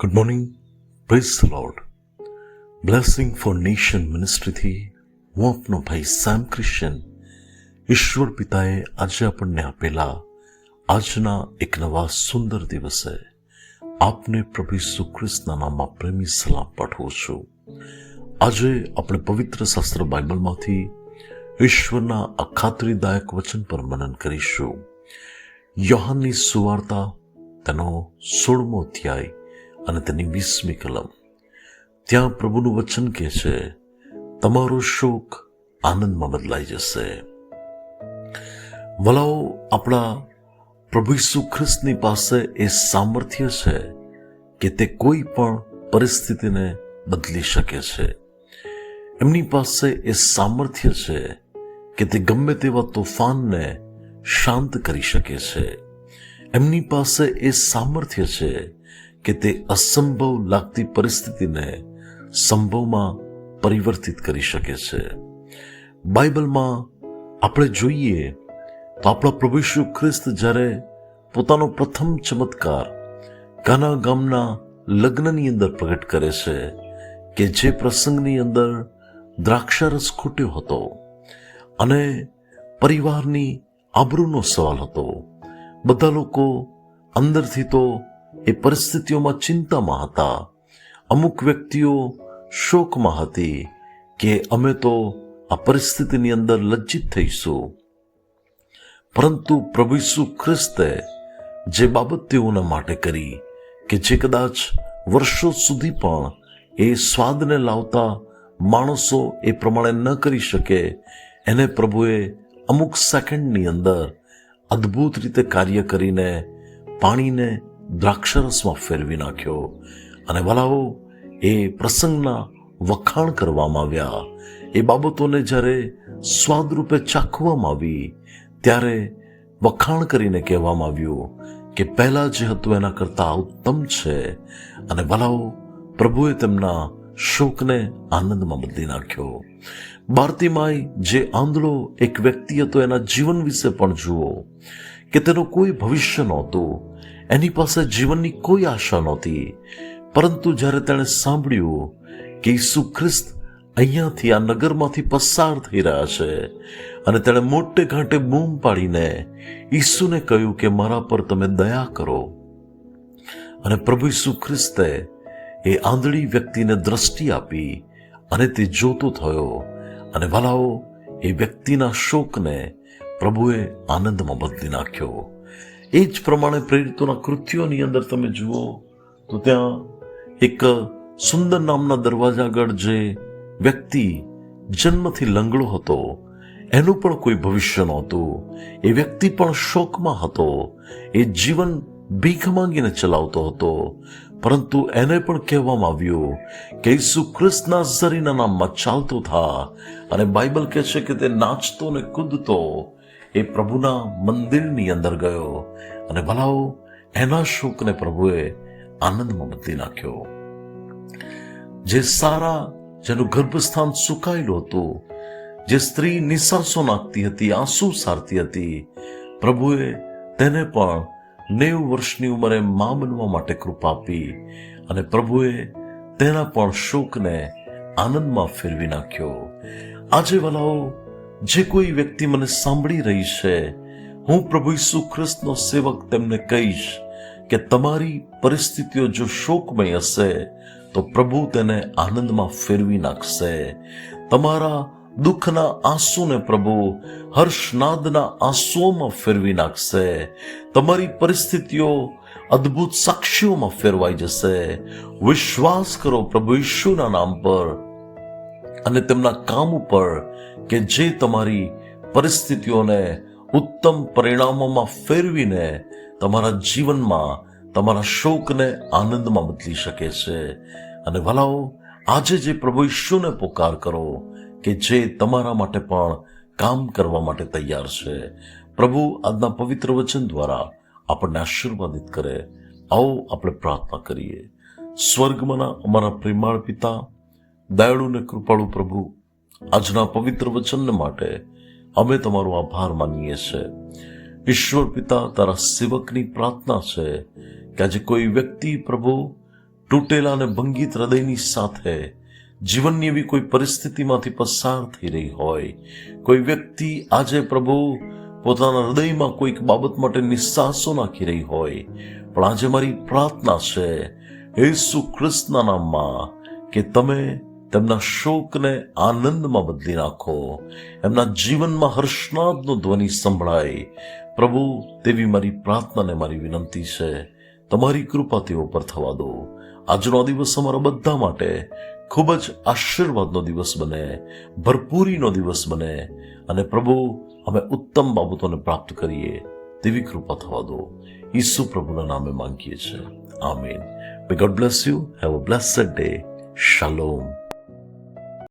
Good morning praise the Lord blessing for nation મિનિસ્ટ્રીથી હું આપનો ભાઈ સેમ ક્રિશ્ચન ઈશ્વર પિતાએ આજે આપણને આપેલા આજના એક નવા સુંદર દિવસે આપને પ્રભુ ઈસુ નામમાં પ્રેમી સલામ પાઠવું છું આજે આપણે પવિત્ર શાસ્ત્ર બાઇબલમાંથી ઈશ્વરના અખાતરીદાયક વચન પર મનન કરીશું યોહાનની સુવાર્તા તેનો સોળમો અધ્યાય અને તેની વીસમી કલમ. ત્યાં પ્રભુનું વચન કહે છે, તમારો શોક આનંદમાં બદલાઈ જશે. વલાઓ, આપણા પ્રભુ ઈસુ ખ્રિસ્તની પાસે એ સામર્થ્ય છે કે તે કોઈ પણ પરિસ્થિતિને બદલી શકે છે. એમની પાસે એ સામર્થ્ય છે કે તે ગમે તેવા તોફાનને શાંત કરી શકે છે. એમની પાસે એ સામર્થ્ય છે કે તે અસંભવ લાગતી પરિસ્થિતિને સંભવમાં પરિવર્તિત કરી શકે છે. બાઇબલમાં આપણે જોઈએ તો આપણા પ્રભુ ખ્રિસ્ત જ્યારે પોતાનો પ્રથમ ચમત્કાર કાના ગામના લગ્નની અંદર પ્રગટ કરે છે કે જે પ્રસંગની અંદર દ્રાક્ષારસ ખૂટ્યો હતો અને પરિવારની આબરૂનો સવાલ હતો. બધા લોકો અંદરથી તો એ પરિસ્થિતિઓમાં ચિંતામાં હતા અમુક વ્યક્તિઓ શોકમાં હતી કે અમે તો આ પરિસ્થિતિની અંદર લજ્જિત થઈશું. પરંતુ પ્રભુ ઈસુ ખ્રિસ્તે જે બાબત તેઓના માટે કરી કે જે કદાચ વર્ષો સુધી પણ એ સ્વાદને લાવતા માણસો એ પ્રમાણે ન કરી શકે, એને પ્રભુએ અમુક સેકન્ડની અંદર અદ્ભુત રીતે કાર્ય કરીને પાણીને દ્રાક્ષરસમાં ફેરવી નાખ્યો અને વલાઓ એ પ્રસંગના વખાણ કરવામાં આવ્યા. એ બાબતોને જ્યારે સ્વાદરૂપે ચાખવામાં આવી, ત્યારે વખાણ કરીને કહેવામાં આવ્યું કે પહેલાં જે હતું એના કરતાં ઉત્તમ છે અને વલાઓ પ્રભુએ તેમના શોકને આનંદમાં બદલી નાખ્યો. ભારતીમાય જે આંધળો એક વ્યક્તિ હતો એના જીવન વિશે પણ જુઓ કે તેનું કોઈ ભવિષ્ય નહોતું. એની પાસે જીવનની કોઈ આશા નહોતી. પરંતુ જ્યારે તેણે સાંભળ્યું કે ઈસુ ખ્રિસ્ત અહીંયાથી આ નગરમાંથી પસાર થઈ રહ્યા છે અને તેણે મોટે ઘાટે બૂમ પાડીને ઈસુને કહ્યું કે મારા પર તમે દયા કરો. અને પ્રભુ ઈસુ ખ્રિસ્તે એ આંધળી વ્યક્તિને દ્રષ્ટિ આપી અને તે જોતો થયો. અને ભલાઓ એ વ્યક્તિના શોકને પ્રભુએ આનંદમાં બદલી નાખ્યો. એ જ પ્રમાણે પ્રેરિતોના કૃત્યોની અંદર તમે જુઓ તો ત્યાં એક સુંદર નામના દરવાજા આગળ જે વ્યક્તિ જન્મથી લંગડો હતો, એનું પણ કોઈ ભવિષ્ય નહોતું. એ વ્યક્તિ પણ શોકમાં હતો. એ જીવન ભીખ માંગીને ચલાવતો હતો. પરંતુ એને પણ કહેવામાં આવ્યું કે ઈસુ ખ્રિસ્તના ઝરીના નામમાં ચાલતો થા. અને બાઇબલ કહે છે કે તે નાચતો ને કૂદતો એ પ્રભુના મંદિરની અંદર ગયો અને ભલાઓ, એના શોકને પ્રભુએ આનંદમાં બદલી નાખ્યો. જે સારા, જેનું ગર્ભસ્થાન સુકાયેલું હતું, જે સ્ત્રી નિસાસો નાખતી હતી, આંસુ સારતી હતી, પ્રભુએ તેને પણ નેવ વર્ષની ઉંમરે મા બનવા માટે કૃપા આપી અને પ્રભુએ તેના પણ શોકને આનંદમાં ફેરવી નાખ્યો. આજે વલાઓ જે કોઈ વ્યક્તિ મને સાંભળી રહી છે, હું પ્રભુ ઈસુ ખ્રિસ્તનો સેવક તેમને કહીશ કે તમારી પરિસ્થિતિઓ જો શોકમય હશે, તો પ્રભુ તેને આનંદમાં ફેરવી નાખશે. તમારા દુઃખના આંસુને પ્રભુ હર્ષનાદના આંસુઓમાં ફેરવી નાખશે. તમારી પરિસ્થિતિઓ અદ્ભુત સાક્ષીઓમાં ફેરવાઈ જશે. વિશ્વાસ કરો પ્રભુ ઈશુના નામ પર અને તેમના કામ ઉપર કે જે તમારી પરિસ્થિતિઓને ઉત્તમ પરિણામોમાં ફેરવીને તમારા જીવનમાં, તમારા શોકને આનંદમાં બદલી શકે છે. અને ભલાઓ આજે જે પ્રભુ ઈશુને પોકાર કરો, કે જે તમારા માટે પણ કામ કરવા માટે તૈયાર છે. પ્રભુ આજના પવિત્ર વચન દ્વારા આપણને આશીર્વાદિત કરે. આવો આપણે પ્રાર્થના કરીએ. સ્વર્ગમાંના અમારા પ્રેમાળ પિતા, દયાળુ ને કૃપાળુ પ્રભુ આજના પવિત્ર વચનને માટે અમે તમારો આભાર માનીએ છીએ ઈશ્વર પિતા તારા સેવકની પ્રાર્થના છે કે આજે કોઈ વ્યક્તિ પ્રભુ તૂટેલા અને ભંગિત હૃદયની સાથે જીવનની એવી કોઈ પરિસ્થિતિમાંથી પસાર થઈ રહી હોય, કોઈ વ્યક્તિ આજે પ્રભુ પોતાના હૃદયમાં કોઈક બાબત માટે નિસ્સાસો નાખી રહી હોય, પણ આજે મારી પ્રાર્થના છે યેસુ ખ્રિસ્તના નામમાં કે તમે તેમના શોકને આનંદમાં બદલી નાખો. એમના જીવનમાં હર્ષનાદનો ધ્વનિ સંભળાય. પ્રભુ, તેવી મારી પ્રાર્થનાને મારી વિનંતી છે. તમારી કૃપા તેઓ પર થવા દો. આજનો દિવસ અમારા બધા માટે ખૂબ જ આશીર્વાદનો દિવસ બને, ભરપૂરીનો દિવસ બને. અને પ્રભુ, અમે ઉત્તમ બાબતોને પ્રાપ્ત કરીએ, તેવી કૃપા થવા દો. ઈસુ પ્રભુના નામે માંગીએ છીએ. આમીન. May God bless you have a blessed day શાલોમ